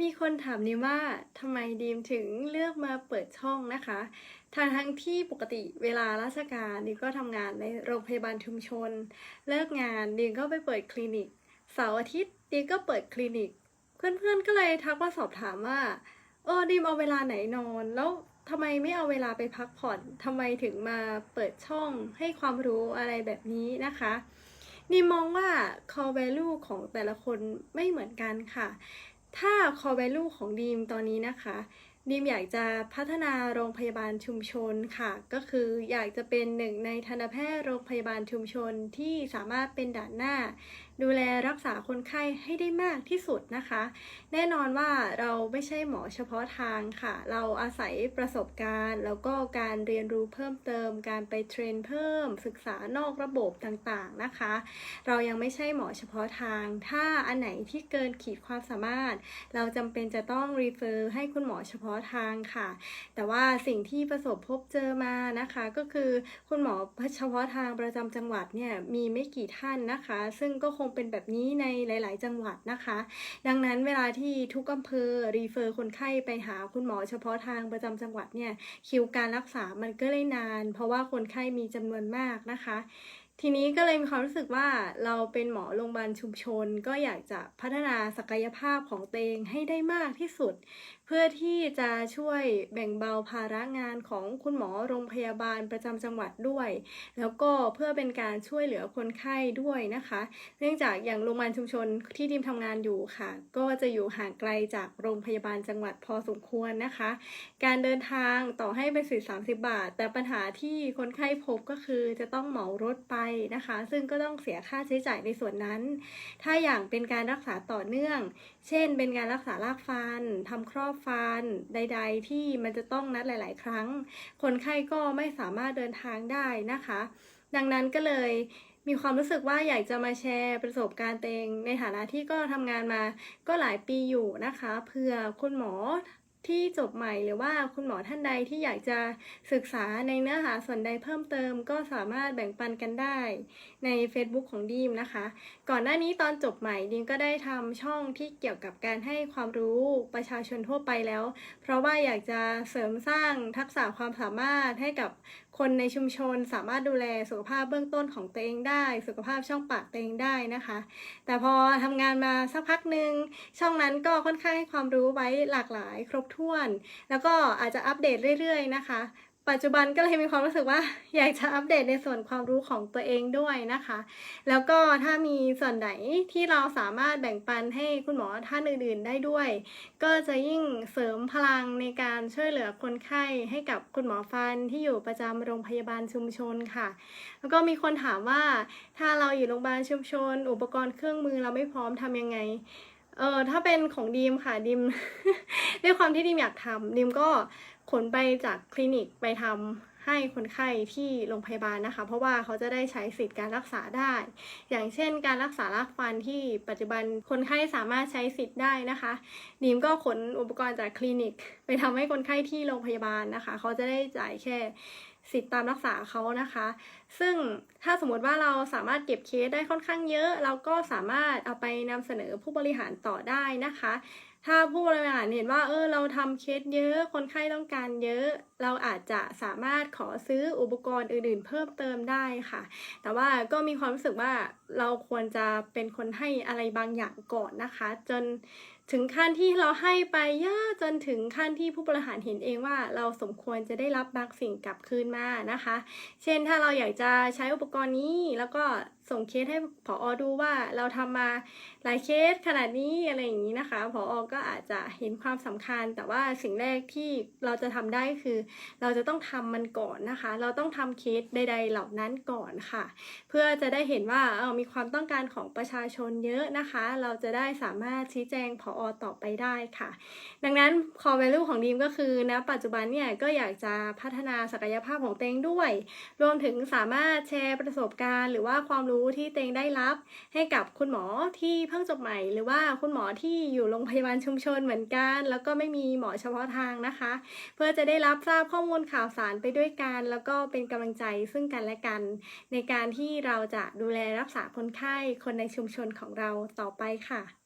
มีคนถามนิมว่าทำไมดีมถึงเลือกมาเปิดช่องนะคะทางทั้งที่ปกติเวลาราชการดีมก็ทำงานในโรงพยาบาลชุมชน เลิกงานดีมก็ไปเปิดคลินิกเสาร์อาทิตย์ดีมก็เปิดคลินิก เพื่อนๆก็เลยทักมาสอบถามว่าเออดีมเอาเวลาไหนนอน แล้วทำไมไม่เอาเวลาไปพักผ่อนทำไมถึงมาเปิดช่องให้ความรู้อะไรแบบนี้นะคะนิมมองว่า core value ของแต่ละคนไม่เหมือนกันค่ะ ถ้า core value ของดีมตอนนี้นะคะ ดีมอยากจะพัฒนาโรงพยาบาลชุมชนค่ะ ก็คืออยากจะเป็นหนึ่งในทันตแพทย์โรงพยาบาลชุมชนที่สามารถเป็นด่านหน้า ดูแลรักษาคนไข้ให้ได้มากที่สุดนะคะ แน่นอนว่าเราไม่ใช่หมอเฉพาะทางค่ะ เราอาศัยประสบการณ์ แล้วก็การเรียนรู้เพิ่มเติม การไปเทรนเพิ่ม ศึกษานอกระบบต่างๆนะคะ เรายังไม่ใช่หมอเฉพาะทาง ถ้าอันไหนที่เกินขีดความสามารถ เราจำเป็นจะต้องรีเฟอร์ให้คุณหมอเฉพาะทางค่ะ แต่ว่าสิ่งที่ประสบพบเจอมานะคะ ก็คือคุณหมอเฉพาะทางประจำจังหวัดเนี่ยมีไม่กี่ท่านนะคะ ซึ่งก็คงเป็นแบบนี้ในหลาย ๆ จังหวัดนะคะ ดังนั้นเวลาที่ทุกอำเภอรีเฟอร์คนไข้ไปหาคุณหมอเฉพาะทางประจำจังหวัดเนี่ยคิวการรักษามันก็เลยนาน เพราะว่าคนไข้มีจำนวนมากนะคะ ทีนี้ก็เลยมีความรู้สึกว่าเราเป็นหมอโรงพยาบาลชุมชน ก็อยากจะพัฒนาศักยภาพของตัวเองให้ได้มากที่สุด เพื่อที่จะช่วยแบ่งเบาภาระงานของคุณหมอโรงพยาบาลประจำจังหวัดด้วย แล้วก็เพื่อเป็นการช่วยเหลือคนไข้ด้วยนะคะ เนื่องจากอย่างโรงพยาบาลชุมชนที่ทีมทำงานอยู่ค่ะ ก็จะอยู่ห่างไกลจากโรงพยาบาลจังหวัดพอสมควรนะคะ การเดินทางต่อให้เป็นสิ30บาท แต่ปัญหาที่คนไข้พบก็คือจะต้องเหมารถไปนะคะ ซึ่งก็ต้องเสียค่าใช้จ่ายในส่วนนั้น ถ้าอย่างเป็นการรักษาต่อเนื่อง เช่น เป็นการรักษารากฟันทำครอบฟัน ใด ๆ ที่มันจะต้องนัดหลาย ๆ ครั้ง คนไข้ก็ไม่สามารถเดินทางได้นะคะ ดังนั้นก็เลยมีความรู้สึกว่าอยากจะมาแชร์ประสบการณ์ตัวเองในฐานะที่ก็ทำงานมาก็หลายปีอยู่นะคะเพื่อคุณหมอ ที่จบใหม่หรือว่าคุณหมอท่านใดที่อยากจะศึกษาในเนื้อหาส่วนใดเพิ่มเติม ก็สามารถแบ่งปันกันได้ใน Facebook ของดีมนะคะ ก่อนหน้านี้ตอนจบใหม่ดีมก็ได้ทำช่องที่เกี่ยวกับการให้ความรู้ประชาชนทั่วไปแล้ว เพราะว่าอยากจะเสริมสร้างทักษะความสามารถให้กับคนในชุมชนสามารถดูแลสุขภาพเบื้องต้นของตัวเองได้ สุขภาพช่องปากตัวเองได้นะคะ แต่พอทำงานมาสักพักหนึ่งช่องนั้นก็ค่อนข้างให้ความรู้ไว้หลากหลาย ครบถ้วนแล้วก็อาจจะอัปเดตเรื่อยๆ นะคะ ปัจจุบันก็เลยมีความรู้สึกว่า อยากจะอัปเดตในส่วนความรู้ของตัวเองด้วยนะคะ แล้วก็ถ้ามีส่วนไหนที่เราสามารถแบ่งปันให้คุณหมอท่านอื่นๆได้ด้วย ก็จะยิ่งเสริมพลังในการช่วยเหลือคนไข้ให้กับคุณหมอฟันที่อยู่ประจำโรงพยาบาลชุมชนค่ะ แล้วก็มีคนถามว่าถ้าเราอยู่โรงพยาบาลชุมชน อุปกรณ์เครื่องมือเราไม่พร้อมทำยังไง เออถ้าเป็นของดีมค่ะดีม ด้วยความที่ดีมอยากทำดีมก็ขนไปจากคลินิกไปทำให้คนไข้ที่โรงพยาบาลนะคะ เพราะว่าเขาจะได้ใช้สิทธิ์การรักษาได้ อย่างเช่น การรักษารากฟันที่ปัจจุบันคนไข้สามารถใช้สิทธิ์ได้นะคะดีมก็ขนอุปกรณ์จากคลินิก ไปทำให้คนไข้ที่โรงพยาบาลนะคะ เขาจะได้จ่ายแค่ สิทธิ์ตามรักษาเขานะคะ ซึ่งถ้าสมมติว่าเราสามารถเก็บเคสได้ค่อนข้างเยอะ เราก็สามารถเอาไปนำเสนอผู้บริหารต่อได้นะคะ ถ้าผู้บริหารเห็นว่าเออเราทำเคสเยอะ คนไข้ต้องการเยอะ เราอาจจะสามารถขอซื้ออุปกรณ์อื่น ๆ เพิ่มเติมได้ค่ะ แต่ว่าก็มีความรู้สึกว่าเราควรจะเป็นคนให้อะไรบางอย่างก่อนนะคะ จน ถึงขั้นที่เราให้ไปย่าจนถึงขั้นที่ผู้บริหารเห็นเองว่าเราสมควรจะได้รับบางสิ่งกลับคืนมานะคะ เช่นถ้าเราอยากจะใช้อุปกรณ์นี้แล้วก็ ส่งเคสให้ผออดูว่าเราทำมาหลายเคสขนาดนี้อะไรอย่างนี้นะคะผออก็อาจจะเห็นความสำคัญ แต่ว่าสิ่งแรกที่เราจะทำได้คือ เราจะต้องทำมันก่อนนะคะ เราต้องทำเคสใด ๆ เหล่านั้นก่อนค่ะ เพื่อจะได้เห็นว่าเออมีความต้องการของประชาชนเยอะนะคะ เราจะได้สามารถชี้แจงผออต่อไปได้ค่ะ ดังนั้น core value ของดีมก็คือณปัจจุบันเนี่ยก็อยากจะพัฒนาศักยภาพของเตงด้วย รวมถึงสามารถแชร์ประสบการณ์ หรือว่าความรู้ที่เตงได้รับ ให้กับคุณหมอที่เพิ่งจบใหม่ หรือว่าคุณหมอที่อยู่โรงพยาบาลชุมชนเหมือนกัน แล้วก็ไม่มีหมอเฉพาะทางนะคะ เพื่อจะได้รับทราบข้อมูลข่าวสารไปด้วยกัน แล้วก็เป็นกำลังใจซึ่งกันและกัน ในการที่เราจะดูแลรักษาคนไข้คนในชุมชนของเราต่อไปค่ะ